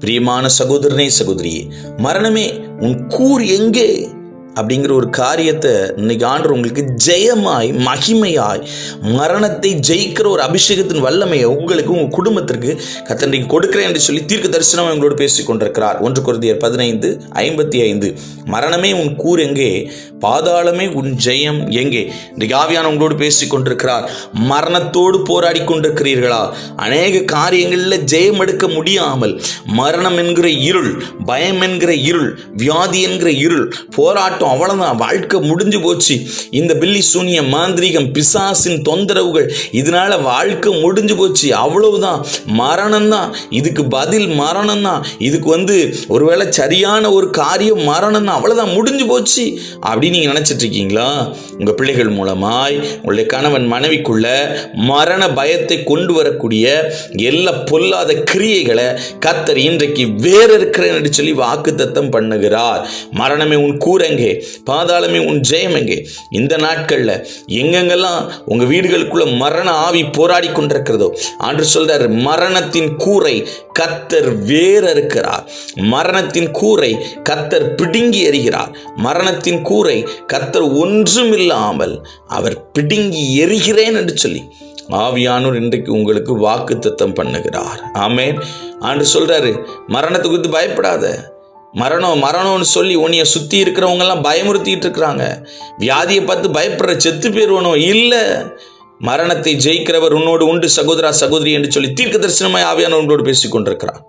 பிரியமான சகோதரனே சகோதரியே மரணமே உன் கூர் எங்கே? அப்படிங்கிற ஒரு காரியத்தை இன்னைக்கு ஆண்டு உங்களுக்கு ஜெயமாய் மகிமையாய் மரணத்தை ஜெயிக்கிற ஒரு அபிஷேகத்தின் வல்லமையை உங்களுக்கு உங்கள் குடும்பத்திற்கு கத்தன்றைக்கு கொடுக்கிறேன் என்று சொல்லி தீர்க்க தரிசனம் உங்களோடு பேசிக் கொண்டிருக்கிறார். ஒன்று குருதியர் பதினைந்து ஐம்பத்தி ஐந்து. மரணமே உன் கூர் எங்கே? பாதாளமே உன் ஜெயம் எங்கே? இன்றைக்கு ஆவியான உங்களோடு பேசிக் கொண்டிருக்கிறார். மரணத்தோடு போராடி கொண்டிருக்கிறீர்களா? அநேக காரியங்களில் ஜெயம் எடுக்க முடியாமல் மரணம் என்கிற இருள் பயம் என்கிற இருள் வியாதி என்கிற இருள் போராட்டம் அவ்வளவுதான் வாழ்க்கை முடிஞ்சு போச்சு. இந்த பில்லி சூனிய மாந்திரீகம் பிசாசின் தொந்தரவுகள் இதனால வாழ்க்கை முடிஞ்சு போச்சு. அவ்வளவுதான். மரணம் தான் இதுக்கு பதில் மரணம் தான் இதுக்கு வந்து ஒருவேளை சரியான ஒரு காரியம் மரணம் தான் அவ்வளவுதான். முடிஞ்சு போச்சு. அப்படின்னு நீங்க நினைச்சிட்டு இருக்கீங்களா? உங்க பிள்ளைகள் மூலமாய் உங்களுடைய கணவன் மனைவிக்குள்ள மரண பயத்தை கொண்டு வரக்கூடிய எல்லா பொல்லாத கிரியைகளை கத்தர் இன்றைக்கு வேற இருக்கிறேன் சொல்லி வாக்கு தத்தம் பண்ணுகிறார். மரணமே உன் கூரங்கே. பாதாளமே உன் ஜெயம் எங்கே? இந்த நாட்கள்ல எங்கெங்கெல்லாம் உங்க வீடுகளுக்குள்ள மரண ஆவி போராடி கொண்டிருக்கிறதோ ஆண்டு சொல்றார் மரணத்தின் கூரை கத்தர் வேற இருக்கிறார் மரணத்தின் கூரை கத்தர் பிடுங்கி எறிகிறார். மரணத்தின் கூரை கத்தர் ஒன்றும் இல்லாமல் அவர் பிடுங்கி எறிகிறேன் என்று சொல்லி ஆவியானோர் இன்றைக்கு உங்களுக்கு வாக்கு தத்தம் பண்ணுகிறார். ஆமேன். ஆண்டு சொல்றாரு மரணத்தை குறித்து பயப்படாத. மரணம் மரணம்னு சொல்லி உன்னைய சுற்றி இருக்கிறவங்கெல்லாம் பயமுறுத்திட்டு இருக்கிறாங்க. வியாதியை பார்த்து பயப்படுற செத்து போயிடுவனும் இல்லை. மரணத்தை ஜெயிக்கிறவர் உன்னோடு உண்டு சகோதரா சகோதரி என்று சொல்லி தீர்க்க தரிசனமாய் ஆவியானவர்களோடு பேசிக் கொண்டிருக்கிறார்